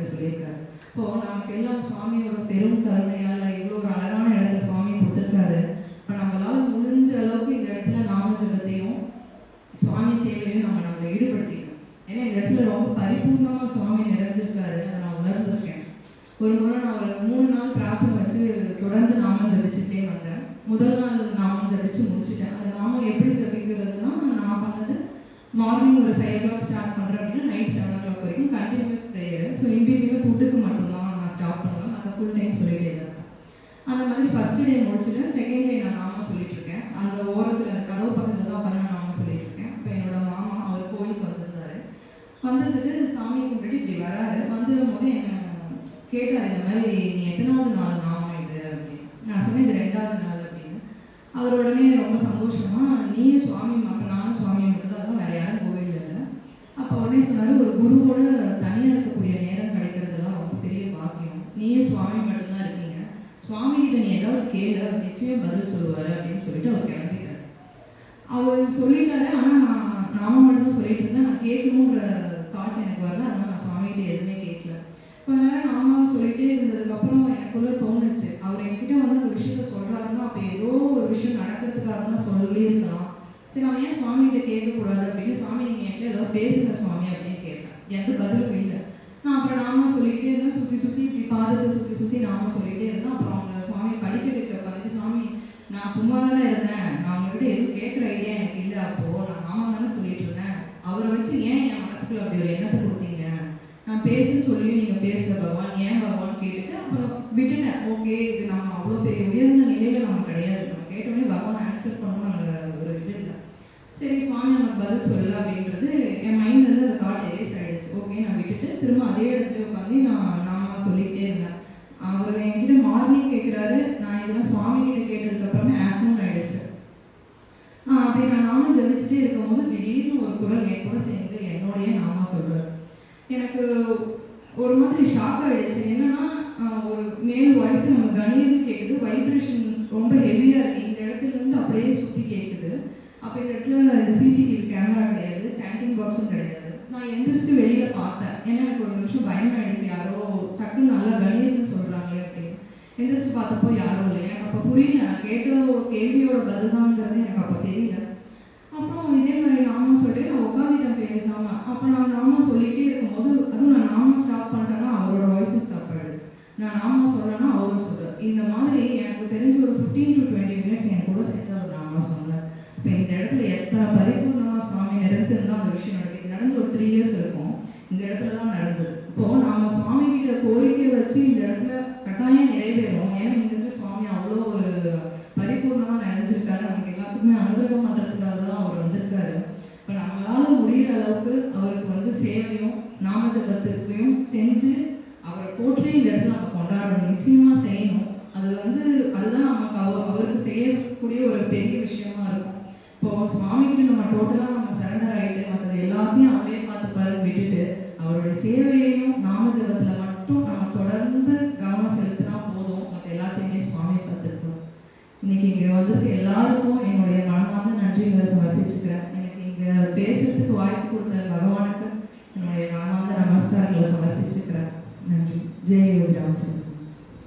கிட்ட சொல்லியிருக்காரு. இப்போ நமக்கு எல்லாம் சுவாமியோட பெரும் கருணையால இவ்வளோ ஒரு அழகான இடத்துல சுவாமி கொடுத்துருக்காரு. இப்போ நம்மளால முடிஞ்ச அளவுக்கு இந்த இடத்துல நாம சுவாமி சேவையும் நம்ம நம்மளை ஈடுபடுத்திக்கணும். ஏன்னா இந்த இடத்துல ரொம்ப பரிபூர்ணமா சுவாமி நிறைஞ்சிருக்காரு. அதை நான் உணர்ந்திருக்கேன். ஒரு முறை நான் ஒரு மூணு நாள் பிரார்த்தனை வச்சு தொடர்ந்து நாமம் ஜபிச்சுட்டே வந்தேன். முதல் நாள் நாமம் ஜபிச்சு முடிச்சுட்டேன். அந்த நாமம் எப்படி ஜபிக்கிறதுனா நான் பண்ணது மார்னிங் ஒரு ஃபைவ் ஓ கிளாக் ஸ்டார்ட் பண்ணுறேன் அப்படின்னா நைட் செவன் ஓ கிளாக் வரைக்கும் ஃபுல் டைம் சொல்லிட்டே தான் அந்த மாதிரி ஃபர்ஸ்ட் டே முடிச்சுட்டு செகண்ட் டே நான் மாமா சொல்லிட்டு இருக்கேன் அந்த ஓரத்தில் அந்த கதவு பக்கத்தில் தான் உட்காந்து நான் மாமா சொல்லிட்டு இருக்கேன் இப்போ என்னோட மாமா அவர் கோயிலுக்கு வந்திருந்தாரு. வந்ததுக்கு சாமி கும்பிட்டு இப்படி வராரு. வந்துடும் போது என்ன கேட்டார் இந்த மாதிரி நீ எத்தனாவது நாள் மாமா இது? அப்படின்னு. நான் சொன்னேன் இது ரெண்டாவது நாள் அப்படின்னு. அவர் உடனே ரொம்ப சந்தோஷமா நீயும் சுவாமி அப்போ நானும் சுவாமி மட்டும் தான் வேற யாரும் கோயில் இல்லை. அப்போ உடனே சொன்னார் ஒரு குருவோட தனியாக இருக்கக்கூடிய நீயே சுவாமி மட்டும்தான் இருக்கீங்க. சுவாமி கிட்ட நீ ஏதாவது கேளு நிச்சயம் பதில் சொல்லுவார் அப்படின்னு சொல்லிட்டு அவர் கிளம்பிட்டார். அவர் சொல்லிட்டாரு ஆனால் நான் நாம மட்டும் தான் சொல்லிட்டு இருந்தேன். நான் கேட்கணுன்ற தாட் எனக்கு வரல அதனால் நான் சுவாமிகிட்ட எதுவுமே கேட்கல. இப்போ அதனால் நாம சொல்லிட்டே இருந்ததுக்கப்புறம் எனக்குள்ளே தோணுச்சு. அவர் என்கிட்ட வந்து அந்த விஷயத்த சொல்கிறாருன்னா அப்போ ஏதோ ஒரு விஷயம் நடக்கிறதுக்காக தான் சொல்லியிருக்கலாம். சரி அவன் ஏன் சுவாமிகிட்ட கேட்கக்கூடாது அப்படின்னு சுவாமி நீங்கள் என்கிட்ட ஏதாவது பேசுங்க சுவாமி அப்படின்னு கேட்டேன். எனக்கு பதிலும் இல்லை அப்புறம் நாம சொல்லிட்டே இருந்தேன் சுற்றி சுற்றி இப்படி பாதத்தை சுற்றி சுற்றி நாம சொல்லிட்டே இருந்தோம். அப்புறம் அவங்க சுவாமி படிக்க வைக்க உட்காந்து சுவாமி நான் சும்மா தானே இருந்தேன். நான் அவங்ககிட்ட எதுவும் கேட்குற ஐடியா எனக்கு இல்லை அப்போ. நான் ஆமா தானே சொல்லிட்டு இருந்தேன். அவரை வச்சு ஏன் என் மனசுக்குள்ள அப்படி ஒரு எண்ணத்தை கொடுத்தீங்க? நான் பேசுன்னு சொல்லி நீங்க பேசுகிற பகவான் ஏன் பகவான் கேட்டுட்டு அப்புறம் விட்டுட்டேன். ஓகே இது நம்ம அவ்வளோ பெரிய உயர்ந்த நிலையில நம்ம கிடையாது. நம்ம கேட்டோடனே பகவான் ஆன்சர் பண்ணணும் அங்கே ஒரு இது இல்லை சரி சுவாமி நமக்கு பதில் சொல்லல அப்படின்றது என் மைண்ட்ல இருந்து அந்த தாட் எரேஸ் ஆயிடுச்சு. ஓகே நான் விட்டுட்டு திரும்ப அதே இடத்துல உட்காந்து நான் நாம சொல்லிக்கிட்டே இருந்தேன். அவர் என்கிட்ட மார்னிங் கேட்குறாரு நான் இதெல்லாம் சுவாமி கிட்ட கேட்டதுக்கு அப்புறமே ஆஃப்டர்நூன் ஆயிடுச்சு. ஆஹ் அப்படி நான் நாம ஜபிச்சுட்டே இருக்கும்போது திடீர்னு ஒரு குரல் என் கூட சேர்ந்து என்னோடய நாம சொல்கிறேன் எனக்கு ஒரு மாதிரி ஷாக் ஆயிடுச்சு. என்னன்னா ஒரு மேல் வாய்ஸ் நம்ம கணீர்னு கேட்குது வைப்ரேஷன் ரொம்ப ஹெவியா இருக்கு. இந்த இடத்துல இருந்து அப்படியே சுத்தி கேட்குது அப்போ இந்த இடத்துல இந்த சிசிடிவி கேமரா கிடையாது சாண்டிங் பாக்ஸும் கிடையாது. நான் எந்திரிச்சு வெளியில பார்த்தேன். ஏன்னா எனக்கு ஒரு நிமிஷம் பயம் ஆயிடுச்சு. யாரோ டக்குன்னு நல்லா கணீர்னு சொல்றாங்களே அப்படின்னு. எந்திரிச்சு பார்த்தப்போ யாரும் இல்லை. எனக்கு அப்போ புரியல. நான் கேட்ட ஒரு கேள்வியோட பதில்தாங்கிறது எனக்கு அப்போ தெரியல. அப்புறம் இதே மாதிரி நாம சொல்லிட்டு நான் உட்காந்துட்டேன் பேசாம. அப்போ நான் நாம சொல்லிட்டே இருக்கும்போது அதுவும் நான் நாம ஸ்டாப் பண்ணிட்டேன்னா அவரோட வாய்ஸும் ஸ்டாப் ஆயிடுது நான் நாம சொல்றேன்னா அவரும் சொல்றாரு இந்த மாதிரி எனக்கு தெரிஞ்ச ஒரு ஃபிஃப்டீன் டு டுவெண்ட்டி மினிட்ஸ் என் கூட சேர்த்து அவர் நாம சொன்னார் இப்போ இந்த இடத்துல எத்தனை பரிபூர்ணமா சுவாமி நிறைஞ்சிருந்தா அந்த விஷயம் நடக்குது இது நடந்து ஒரு த்ரீ இயர்ஸ் இருக்கும் இந்த இடத்துல தான் நடந்தது இப்போ நாம சுவாமி கிட்ட கோரிக்கை வச்சு இந்த இடத்துல கட்டாயம் நிறைவேறும் ஏன்னா இந்த இடத்துல சுவாமி அவ்வளோ ஒரு பரிபூர்ணமா நிறைஞ்சிருக்காரு நமக்கு எல்லாத்துக்குமே அனுகிரகம் பண்றதுக்காக தான் அவர் வந்திருக்காரு இப்போ நம்மளால முடியிற அளவுக்கு அவருக்கு வந்து சேவையும் நாம ஜபத்துக்கையும் செஞ்சு அவரை போற்றி இந்த இடத்துல நம்ம கொண்டாடணும். நிச்சயமா செய்யணும். அது வந்து அதுதான் நமக்கு அவ- அவருக்கு செய்யக்கூடிய ஒரு பெரிய விஷயமா இருக்கும். இப்போ சுவாமிக்கு நம்ம டோட்டலா நம்ம சரண்டர் ஆயிட்டு மற்றது எல்லாத்தையும் அவரே பார்த்துப்பாரு விட்டுட்டு அவருடைய சேவையையும் நாம ஜபத்துல மட்டும் நம்ம தொடர்ந்து கவனம் செலுத்தினா போதும். மற்ற எல்லாத்தையுமே சுவாமி பார்த்துருக்கணும் இன்னைக்கு இங்க வந்திருக்க எல்லாருக்கும் என்னுடைய மனமார்ந்த நன்றிகளை சமர்ப்பிச்சுக்கிறேன். எனக்கு இங்க பேசுறதுக்கு வாய்ப்பு கொடுத்து பகவானுக்கு என்னுடைய